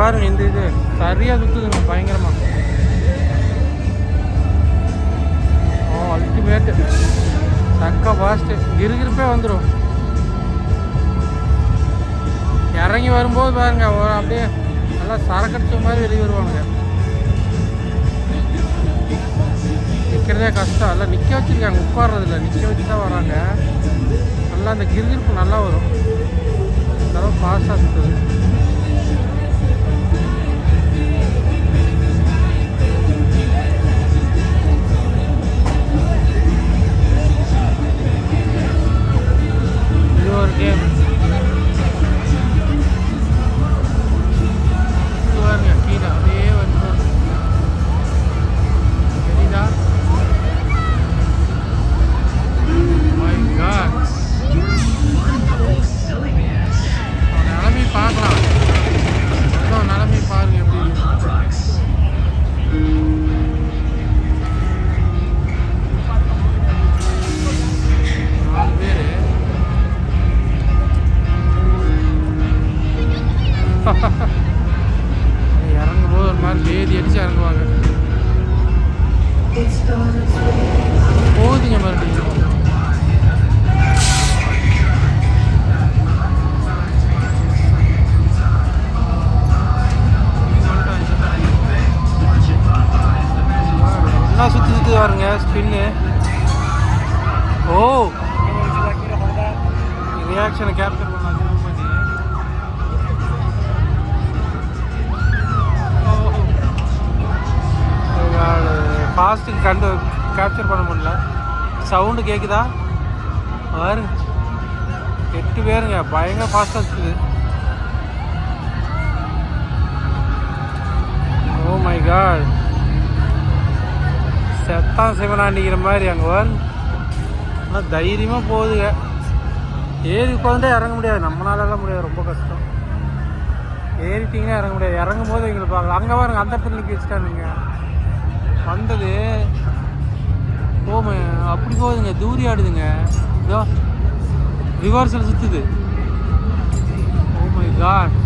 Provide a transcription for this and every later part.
பாருங்க இந்த இது சரியாக சுற்றுதுங்க பயங்கரமாக ஓ அல்டிமேட்டு சக்கா ஃபாஸ்ட்டு கிருகிருப்பே வந்துடும் இறங்கி வரும்போது பாருங்க அப்படியே நல்லா சரக்கடிச்ச மாதிரி வெளியே வருவானுங்க. நிற்கிறதே கஷ்டம். எல்லாம் நிற்க வச்சுருக்காங்க உட்கார்றதில்ல. நிற்க வச்சு தான் வராங்க. நல்லா அந்த கிருகிருப்பு நல்லா வரும். இந்த அளவு ஃபாஸ்ட்டாக சுற்றுது வேதி அடிச்சு இறங்குவாங்க. போகுதுங்க மறுபடியும் என்ன சுற்றி சுற்றி வருங்க ஸ்பின்னு ஓ. ரியாக்ஷனை கேப்சர் பண்ணலாம் ஃபாஸ்ட்டுக்கு கண்டு கேப்சர் பண்ண முடியல. சவுண்டு கேட்குதா பாரு எட்டு பேருங்க. பயங்கர ஃபாஸ்ட்டாக இருக்குது. ஓ மை காட் செத்தான் சிவனாண்டிக்கிற மாதிரி அங்கே வரும் ஆனால் தைரியமாக போகுதுங்க. ஏறி உட்காந்துட்டே இறங்க முடியாது. நம்மளாலலாம் முடியாது. ரொம்ப கஷ்டம். ஏறிட்டிங்கன்னா இறங்க முடியாது. இறங்கும் போது எங்களுக்கு பார்க்கலாம். அங்கே பாருங்க அந்த இடத்துல நிற்க வச்சுட்டானுங்க. வந்தது போமே அப்படி போகுதுங்க தூரி ஆடுதுங்க. இதோ ரிவர்ஸில் சுற்றுது ஓ மை காட்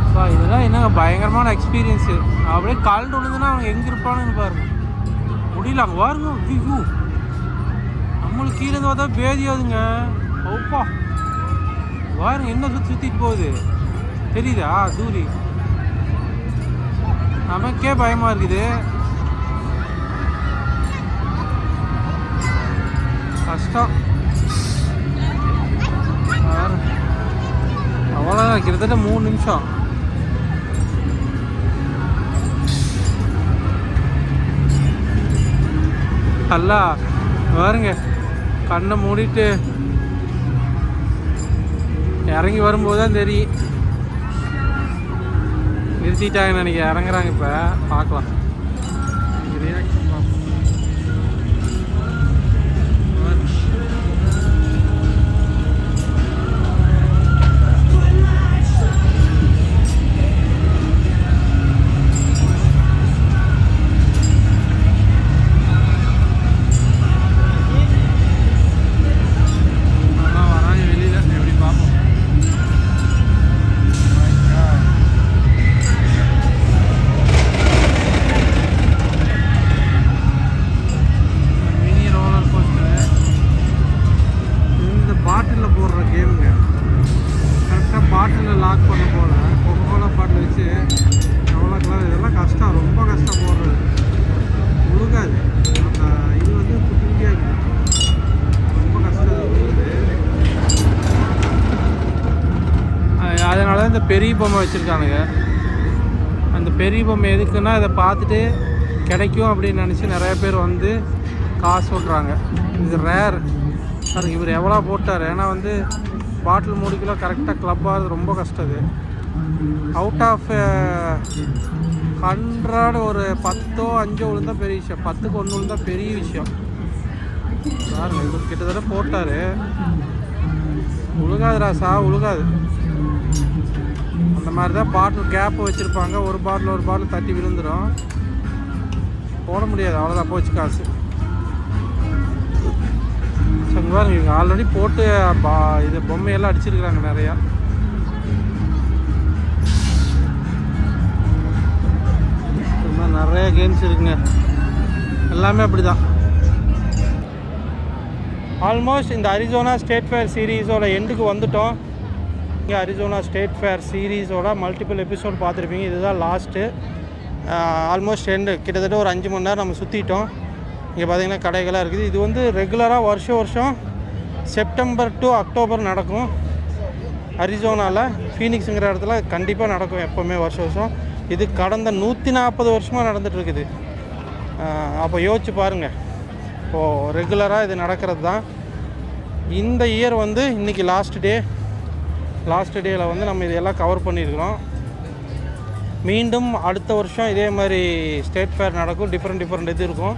அப்பா இதெல்லாம் என்னங்க பயங்கரமான எக்ஸ்பீரியன்ஸு அப்படியே கால் விழுந்துன்னா அவங்க எங்கே இருப்பானுன்னு பாருங்க. முடியல அங்கே பாருங்க. ஐயோ நம்மளுக்கு கீழே இருந்து பார்த்தா பேதியாதுங்க ஓப்பா பாருங்க என்ன சுற்றி சுற்றிட்டு போகுது. தெரியுதா தூரி? நமக்கே பயமாக இருக்குது. கஷ்டம். அவ்வளோதான் கிட்டத்தட்ட மூணு நிமிஷம். நல்லா பாருங்க கண்ணை மூடிட்டு இறங்கி வரும்போது தான் தெரியும். நிறுத்திட்டாங்கன்னு நினைக்கிறேன். இறங்குறாங்க இப்போ. பார்க்கலாம். பெரிய பொம்மை வச்சுருக்கானுங்க. அந்த பெரிய பொம்மை எதுக்குன்னா இதை பார்த்துட்டு கிடைக்கும் அப்படின்னு நினச்சி நிறைய பேர் வந்து காசு விட்றாங்க இது ரேர் சார் இவர் எவ்வளோ போட்டார்? ஏன்னா வந்து பாட்டில் மூணு கிலோ கரெக்டாக க்ளப் ஆகிறது ரொம்ப கஷ்டம் இது அவுட் ஆஃப் ஹண்ட்ரட் ஒரு பத்தோ அஞ்சோ விழுந்தா பெரிய விஷயம். பத்துக்கு ஒன்று விழுந்தா பெரிய விஷயம். சார் இவர் கிட்டத்தட்ட போட்டார். உழுகாது சா உழுகாது. அந்த மாதிரி தான் பாட்டில் கேப்பு வச்சுருப்பாங்க. ஒரு பாட்டில் ஒரு பாட்டில் தட்டி விழுந்துடும் போட முடியாது. அவ்வளோதான் போச்சு காசு. ஸோ இவங்க ஆல்ரெடி போட்டு பா இது பொம்மையெல்லாம் அடிச்சிருக்கிறாங்க நிறையா. இது நிறைய கேம்ஸ் இருக்குங்க. எல்லாமே அப்படிதான். ஆல்மோஸ்ட் இந்த அரிசோனா ஸ்டேட் ஃபேர் சீரீஸோட எண்டுக்கு வந்துட்டோம். இங்கே அரிசோனா ஸ்டேட் ஃபேர் சீரீஸோட மல்டிபிள் எபிசோட் பார்த்துருப்பீங்க. இதுதான் லாஸ்ட்டு ஆல்மோஸ்ட் ரெண்டு கிட்டத்தட்ட ஒரு அஞ்சு மணி நேரம் நம்ம சுற்றிட்டோம் இங்கே பார்த்தீங்கன்னா கடைகளாக இருக்குது. இது வந்து ரெகுலராக வருஷம் வருஷம் செப்டம்பர் டு அக்டோபர் நடக்கும். அரிசோனாவில் ஃபீனிக்ஸுங்கிற இடத்துல கண்டிப்பாக நடக்கும் எப்போவுமே வருஷம் வருஷம். இது கடந்த நூற்றி நாற்பது வருஷமாக நடந்துகிட்ருக்குது அப்போ யோசிச்சு பாருங்கள் இப்போது ரெகுலராக இது நடக்கிறது தான் இந்த இயர் வந்து இன்றைக்கி லாஸ்ட் டே லாஸ்ட் டேயில் வந்து நம்ம இதெல்லாம் கவர் பண்ணியிருக்கிறோம். மீண்டும் அடுத்த வருஷம் இதே மாதிரி ஸ்டேட் ஃபேர் நடக்கும். டிஃப்ரெண்ட் டிஃப்ரெண்ட் இது இருக்கும்.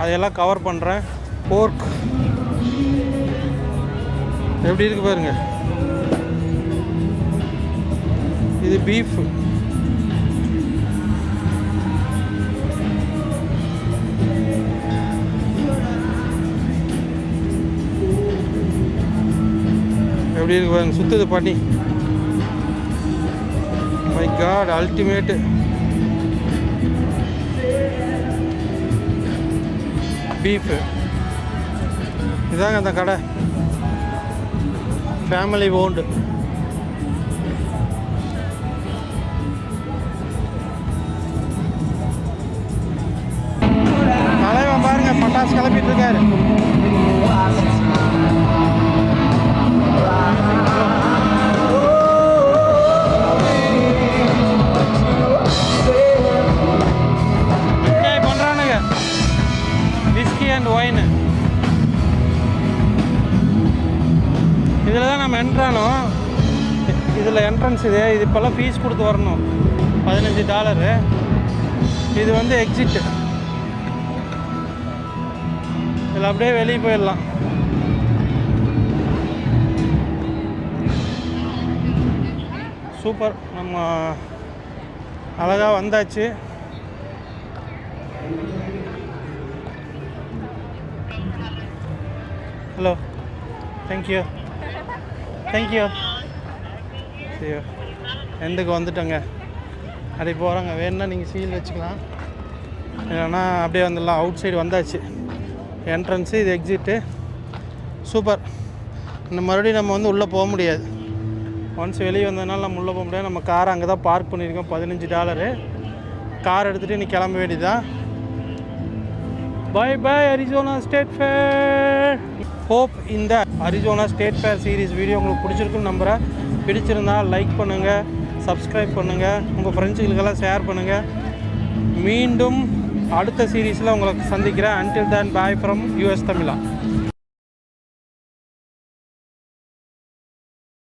அதையெல்லாம் கவர் பண்ணுறேன் போர்க் எப்படி இருக்கு பாருங்க. இது பீஃப் எப்படி இருக்கு பாருங்க சுத்துது பண்ணி மை காட் அல்டிமேட் பீஃப் இதாங்க அந்த கடை. ஃபேமிலி ஓண்டு தலைவன் பாருங்க பட்டாசு கிளப்பிட்டு இருக்காரு. நம்ம என்ட்ரானோம் இதில் என்ட்ரன்ஸ் இது இது இப்போல்லாம் ஃபீஸ் கொடுத்து வரணும். பதினஞ்சு டாலரு இது வந்து எக்ஸிட்டு இதில் அப்படியே வெளியே போயிடலாம். சூப்பர். நம்ம அழகாக வந்தாச்சு. ஹலோ தேங்க்யூ தேங்க்யூ ஐயோ எந்துக்கு வந்துட்டோங்க. அப்படி போகிறாங்க வேணும்னா நீங்கள் சீல் வச்சுக்கலாம். இல்லைன்னா அப்படியே வந்துடலாம். அவுட் சைடு வந்தாச்சு. என்ட்ரன்ஸு இது எக்ஸிட்டு சூப்பர் இந்த மறுபடியும் நம்ம வந்து உள்ளே போக முடியாது. ஒன்ஸ் வெளியே வந்ததுனால நம்ம உள்ளே போக முடியாது. நம்ம காரை அங்கே தான் பார்க் பண்ணியிருக்கோம். பதினஞ்சு டாலரு கார் எடுத்துகிட்டு நீ கிளம்ப வேண்டியதான் bye bye Arizona state fair hope இந்த Arizona state fair series video உங்களுக்கு பிடிச்சிருக்குன்னு நம்புகிறேன் பிடிச்சிருந்தா லைக் பண்ணுங்கள் சப்ஸ்கிரைப் பண்ணுங்கள் உங்கள் ஃப்ரெண்ட்ஸுகளுக்கெல்லாம் ஷேர் பண்ணுங்கள் மீண்டும் அடுத்த சீரீஸில் உங்களை சந்திக்கிறேன். Until then bye from US Tamizha.